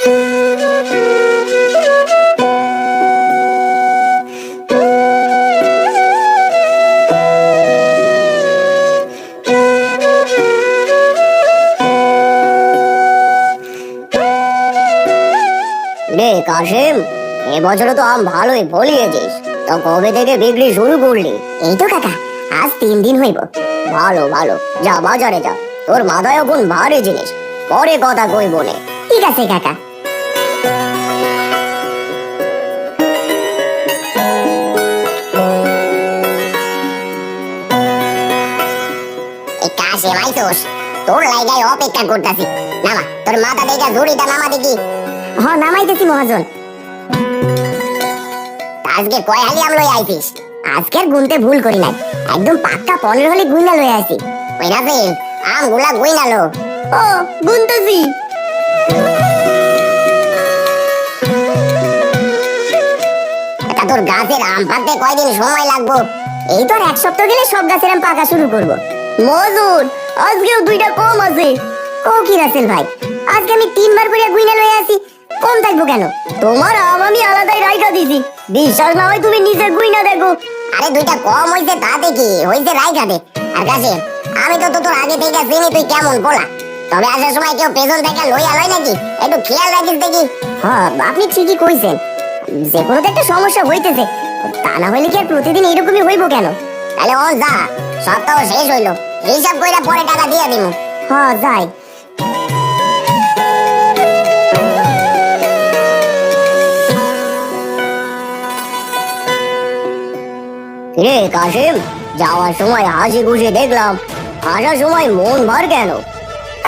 রে কাশিম এবছরে তো আম ভালোই ফলিয়েছিস। তো কবে থেকে বিক্রি শুরু করলি? এই তো কাকা আজ তিন দিন হইব। ভালো ভালো। যা বাজারে যা। তোর মাথায় এখন ভারী জিনিস। পরে কথা কই বনে ঠিক আছে কাকা। কাশিম আইসোস তোর লাইগাই অপেক্ষা করতাছি। নামা তোর মাথা দেখা ঝুড়িটা নামা দেখি। হ নামাইতেছি মহাজন। আজকে কয় হালি আম লই আইছিস? আজকে আর গুনতে ভুল করি নাই। একদম পাক্কা পনেরো হলে গুইনা লয়ে আসি ওই নাসিম আমগুলা গুই নালো ও গুনতেছি। তা তোর গাছের আম পাকতে কয়দিন সময় লাগবো? এই তো এক সপ্তাহ গেলে সব গাছের আম পাকা শুরু করব। মহাজন আজকেও দুইটা কম আছে। ও কি রাসেল ভাই? আজকে আমি তিনবার করে গুইনা লয়ে আসি, কম থাকব কেন? তোমার আম আমি আলাদাই রাইখা দিছি। বিশ্বাস না হয় তুমি নিজে গুইনা দেখো। আরে দুইটা কম হইছে তাতে কি? হইছে রাইখা দে। আর কাছে আমি তো তোর আগে থেকে চিনি তুই কেমন বলা তবে আসার সময় কেউ পেছন থেকে লইয়া লয় নাকি? একটু খেয়াল রাখিস দেখি। হ্যাঁ আপনি ঠিকই কইছেন। যে কোনো একটা সমস্যা হইতেছে, তা না হইলে কি আর প্রতিদিন এরকমই হইব কেন? তাহলে ও যা, সপ্তাহ শেষ হইল। হিসাব কইরা পরে টাকা দিয়ে দিমু। হ্যাঁ যাই। রে কাশিম? যাওয়ার সময় হাসি খুশি দেখলাম। আসার সময় মন ভর কেন?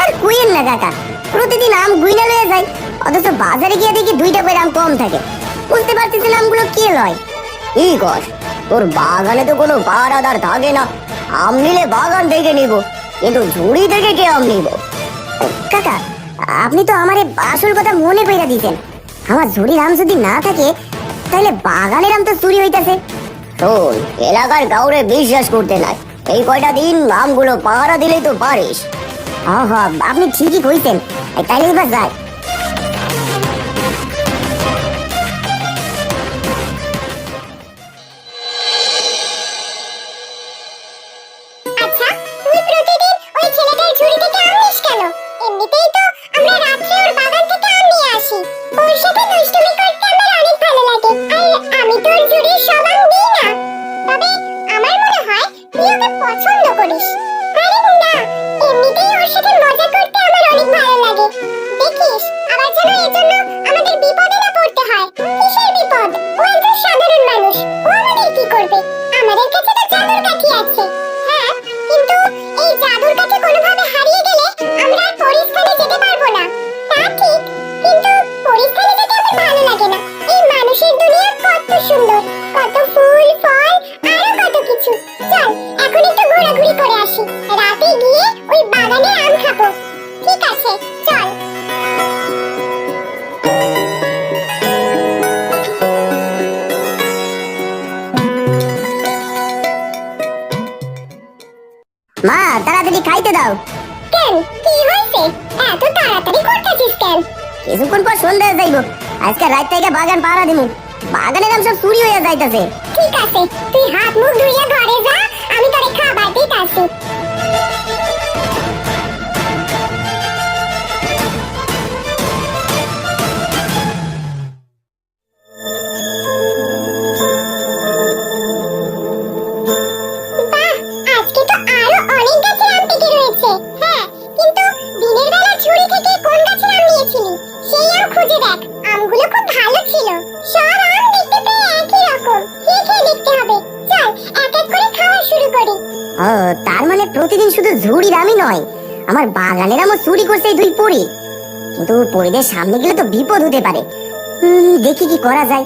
আর কুইেন না কাকা প্রতিদিন আম গুইনা লয়ে যাই। অথচ বাজারে গিয়ে দেখি দুইটা করে আম কম থাকে। বুঝতে পারতেছি না আমগুলো কে লয়? কি কস তোর বাগানে তো কোনো পাহারাদার থাকে না। আম নিলে বাগান থেকে নিব, কিন্তু ঝুড়ি থেকে কে আম নিব? কাকা, আপনি তো আমারে আসল কথা মনে কইরা দিতেন। আমার ঝুড়ির আম যদি না থাকে তাহলে বাগানের আম তো চুরি হইতাছে। শোন, এলাকার কাউরে বিশ্বাস করতে নাই। এই কয়টা দিন আমগুলো পাহারা দিলেই তো পারিস। হ হ আপনি ঠিকই কইছেন। তাইলে এবার যাই। কিছুক্ষণ পর সন্ধ্যা যাইব। আজকে রাত থেকে বাগান পাড়া দিমু। বাগানে নাম সব চুরি হয়ে যাইতাছে। ঠিক আছে, তুই হাত মুখ ধুইয়া ঘরে যা, আমি তোরে খাবার দিতাছি। শুরু করি। ও তার মানে প্রতিদিন শুধু ঝুড়ির আমই নয়। আমার বাগানের আমও চুরি করছে এই দুই পরি। কিন্তু পরিদের সামনে গেলে তো বিপদ হতে পারে। দেখি কি করা যায়।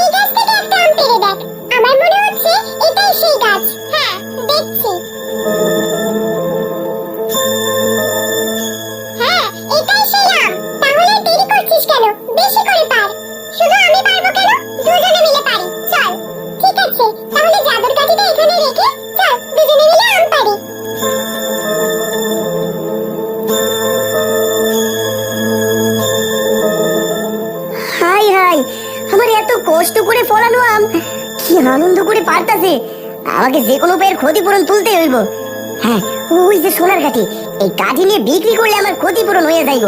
এই গাছ থেকে একটা আম পেড়ে দেখ। আমার মনে হচ্ছে এটাই সেই গাছ। হ্যাঁ দেখছি। কষ্ট করে ফলানো আম। কি আনন্দ করে পারতাছে। আমাকে যে কোনো উপায়ের ক্ষতিপূরণ তুলতে হইব। হ্যাঁ ওই যে সোনার কাঠি। এই কাঠি নিয়ে বিক্রি করলে আমার ক্ষতিপূরণ হয়ে যাইব।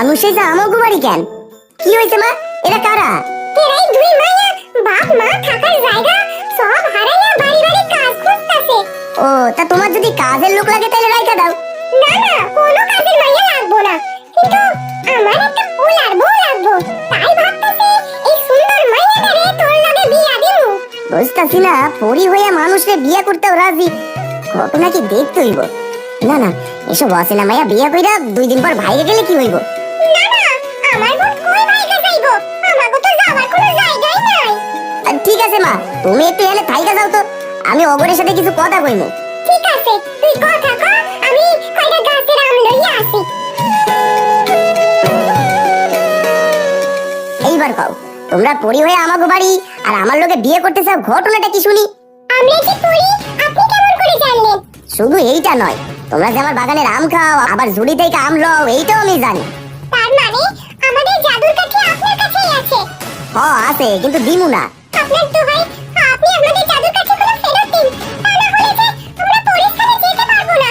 মানুষে যা আমাগো বাড়ি কেন? কি হয়েছে মা? এরা কারা? এরাই দুই মাইয়া বাপ মা থাকার জায়গা। সব হারাইয়া বাড়ি বাড়ি কাজ খুঁজতাছে। ও তা তোমার যদি কাজের লোক লাগে তাহলে রাইখা দাও। না না কোনো কাজের মাইয়া লাগবো না। কিন্তু আমার একটা পোলার বউ লাগবো। তাই ভাবতেছি এই সুন্দর মাইয়াটারে তোর লগে বিয়া দিমু। বুঝতাছি না পরি হয়ে মানুষকে বিয়ে করতেও রাজি। ঘটনা কি দেখতে হইব? না না এসব অচেনা মাইয়া বিয়ে কইরা দুই দিন পর ভাইরে গেলে কি হইব? ঠিক আছে মা। তুমি একটু এনে থাইকা যাও তো। আমি অগরের সাথে কিছু কথা কইমু। ঠিক আছে তুই কথা আমি কয়টা গাছের আম লইয়া আসি। এইবার কও তোমরা পরি হয়ে আমাগো বাড়ি আর আমার লোকে বিয়ে করতে চাও ঘটনাটা কি শুনি? আমরা কি করি আপনি কেমন করে জানলেন? শুধু এইটা নয় তোমরা যে আমার বাগানের আম খাও আবার ঝুড়ি থেকে আম লও এইটাও আমি জানি। মানে আমাদের জাদুর কাঠি আপনার কাছেই আছে। হ আছে কিন্তু দিমু না। আপনার দোহাই আপনি আমাদের জাদুর কাঠিগুলো ফেরত দিন। তা না হলে যে আমরা পরীক্ষায় যেতে পারব না।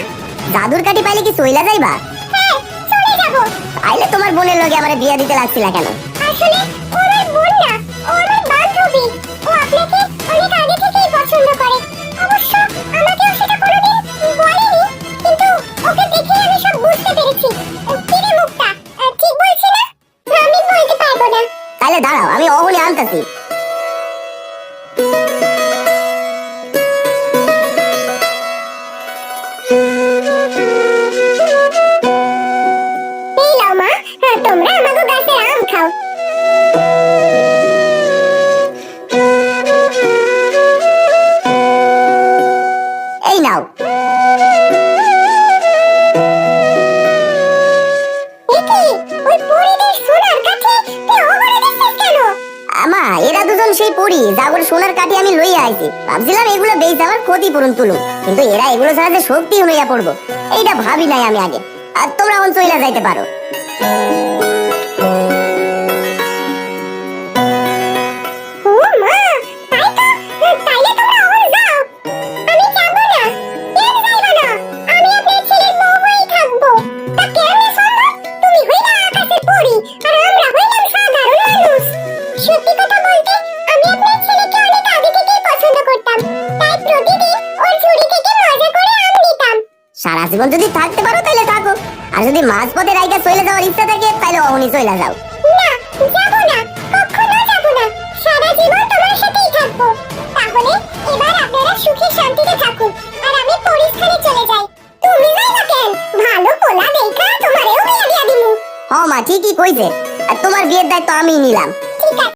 জাদুর কাঠি পাইলে কি চইলা যাইবা? হ্যাঁ চলে যাব। তাইলে তোমার বোনের লগে আমার বিয়ে দিতে লাগছিল কেন? আসলে ও আমার বোন না ও আমার বান্ধবী। ও আপনাকে অনেক এরা দুজন সেই পড়ি জাগর সোনার কাঠি আমি লইয়া আইছি। ভাবছিলাম এগুলো বেচ আমার ক্ষতিপূরণ তুলুম কিন্তু এরা এগুলো ছাড়া যে হইয়া পড়ব, এইটা ভাবি নাই আমি আগে। আর তোমরা এখন চইলা যাইতে পারো। সারা জীবন যদি থাকতে যদি মাঝপথে রাইকা চলে যাওয়ার ইচ্ছা থাকে তাহলে অহনি চলে যাও। না যাব না কখনো যাব না। সারা জীবন তোমার সাথেই থাকব। তাহলে এবার আপনারা সুখে শান্তিতে থাকুন আর আমি পরিস্থানে চলে যাই। তুমি যাই না কেন? ভালো পোলা দেখা তোমারেও বিয়া দিয়া দিমু। হ মা ঠিকই কইছে। আর তোমার বিয়ের দায়িত্ব আমিই নিলাম।